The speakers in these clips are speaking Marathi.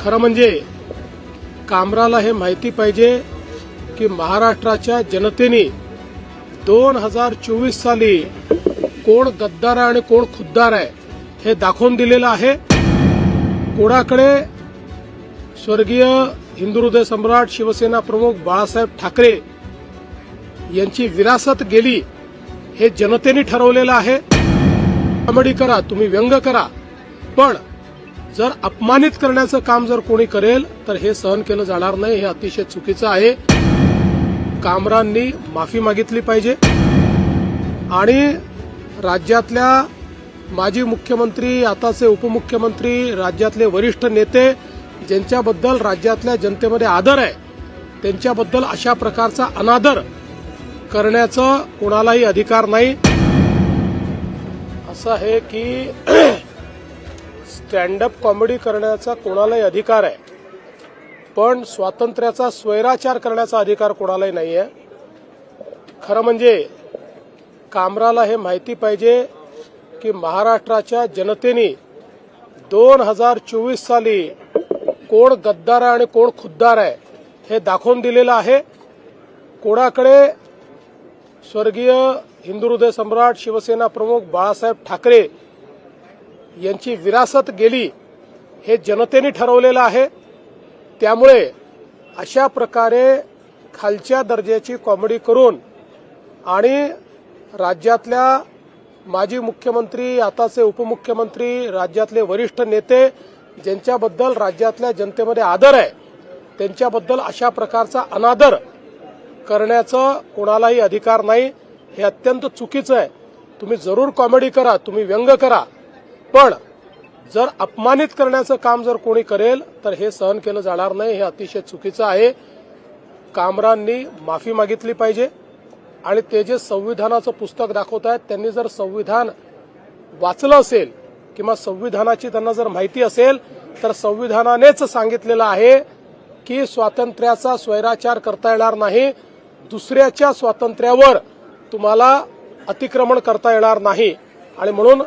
खरं म्हणजे कामराला हे माहिती पाहिजे की महाराष्ट्राच्या जनतेने दोन हजार चोवीस साली कोण गद्दार आहे आणि कोण खुद्दार आहे हे दाखवून दिलेलं आहे. कोणाकडे स्वर्गीय हिंदू हृदय सम्राट शिवसेना प्रमुख बाळासाहेब ठाकरे यांची विरासत गेली हे जनतेने ठरवलेलं आहे. कॉमेडी करा तुम्ही व्यंग करा. पण जर अपमानित करण्याचं काम जर कोणी करेल तर हे सहन केलं जाणार नाही हे अतिशय चुकीचं आहे. कामरांनी माफी मागितली पाहिजे. आणि राज्यातल्या माजी मुख्यमंत्री आताचे उपमुख्यमंत्री राज्यातले वरिष्ठ नेते ज्यांच्याबद्दल राज्यातल्या जनतेमध्ये आदर आहे त्यांच्याबद्दल अशा प्रकारचा अनादर करण्याचं कोणालाही अधिकार नाही. असं आहे की स्टँडअप कॉमेडी करण्याचा कोणालाही अधिकार आहे. पण स्वातंत्र्याचा स्वैराचार करण्याचा अधिकार कोणालाही नाही आहे खरं म्हणजे कामराला हे माहिती पाहिजे की महाराष्ट्राच्या जनतेने दोन हजार चोवीस साली कोण गद्दार आहे आणि कोण खुद्दार आहे हे दाखवून दिलेलं आहे. कोणाकडे स्वर्गीय हिंदू हृदय सम्राट शिवसेना प्रमुख बाळासाहेब ठाकरे यांची विरासत गेली हे जनतेने ठरवलेलं आहे. त्यामुळे अशा प्रकारे खालच्या दर्जाची कॉमेडी करून आणि राज्यातल्या माजी मुख्यमंत्री आताचे उपमुख्यमंत्री राज्यातले वरिष्ठ नेते ज्यांच्याबद्दल राज्यातल्या जनतेमध्ये आदर आहे त्यांच्याबद्दल अशा प्रकारचा अनादर करण्याचा कोणालाही अधिकार नाही हे अत्यंत चुकीचं आहे. तुम्ही जरूर कॉमेडी करा तुम्ही व्यंग करा. पण जर अपमानित करण्याचं काम जर कोणी करेल तर हे सहन केलं जाणार नाही हे अतिशय चुकीचं आहे. कामरांनी माफी मागितली पाहिजे. आणि ते जे संविधानाचं पुस्तक दाखवत आहेत त्यांनी जर संविधान वाचलं असेल किंवा संविधानाची त्यांना जर माहिती असेल तर संविधानानेच सांगितलेलं आहे की स्वातंत्र्याचा स्वैराचार करता येणार नाही. दुसऱ्याच्या स्वातंत्र्यावर तुम्हाला अतिक्रमण करता येणार नाही. आणि म्हणून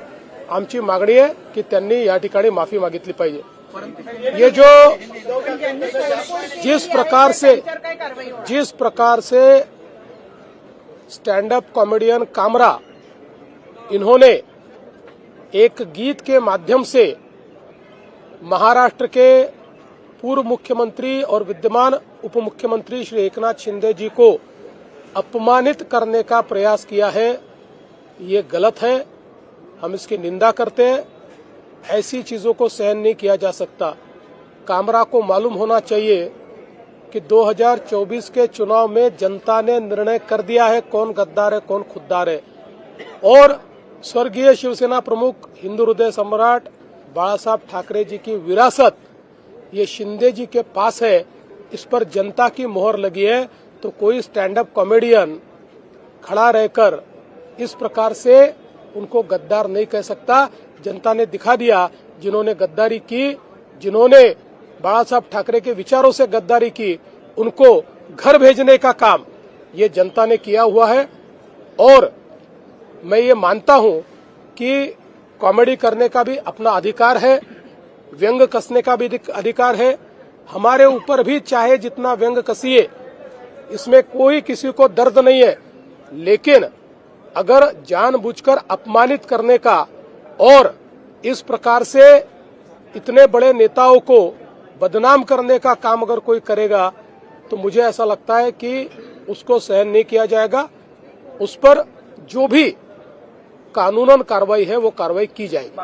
आमची मागणी आहे की त्यांनी या ठिकाणी माफ़ी मागितली पाहिजे. ये जो जिस प्रकार से, जिस प्रकार से स्टैंड अप कॉमेडियन कामरा, इन्होंने एक गीत के माध्यम से महाराष्ट्र के पूर्व मुख्यमंत्री और विद्यमान उप मुख्यमंत्री श्री एकनाथ शिंदे जी को अपमानित करने का प्रयास किया है, ये गलत है। हम इसकी निंदा करते हैं। ऐसी चीज़ों को सहन नहीं किया जा सकता। कामरा को मालूम होना चाहिए कि 2024 के चुनाव में जनता ने निर्णय कर दिया है कौन गद्दार है, कौन खुददार है। और स्वर्गीय शिवसेना प्रमुख हिंदू हृदय सम्राट बाला साहब ठाकरे जी की विरासत, ये शिंदे जी के पास है, इस पर जनता की मोहर लगी है तो कोई स्टैंड अप कॉमेडियन खड़ा रहकर इस प्रकार से उनको गद्दार नहीं कह सकता। जनता ने दिखा दिया जिन्होंने गद्दारी की, जिन्होंने बाला साहब ठाकरे के विचारों से गद्दारी की, उनको घर भेजने का काम ये जनता ने किया हुआ है। और मैं ये मानता हूँ कि कॉमेडी करने का भी अपना अधिकार है, व्यंग कसने का भी अधिकार है। हमारे ऊपर भी चाहे जितना व्यंग कसिए, इसमें कोई किसी को दर्द नहीं है। लेकिन अगर जानबूझकर अपमानित करने का और इस प्रकार से इतने बड़े नेताओं को बदनाम करने का काम अगर कोई करेगा तो मुझे ऐसा लगता है कि उसको सहन नहीं किया जाएगा। उस पर जो भी कानूनन कार्रवाई है, वो कार्रवाई की जाएगी।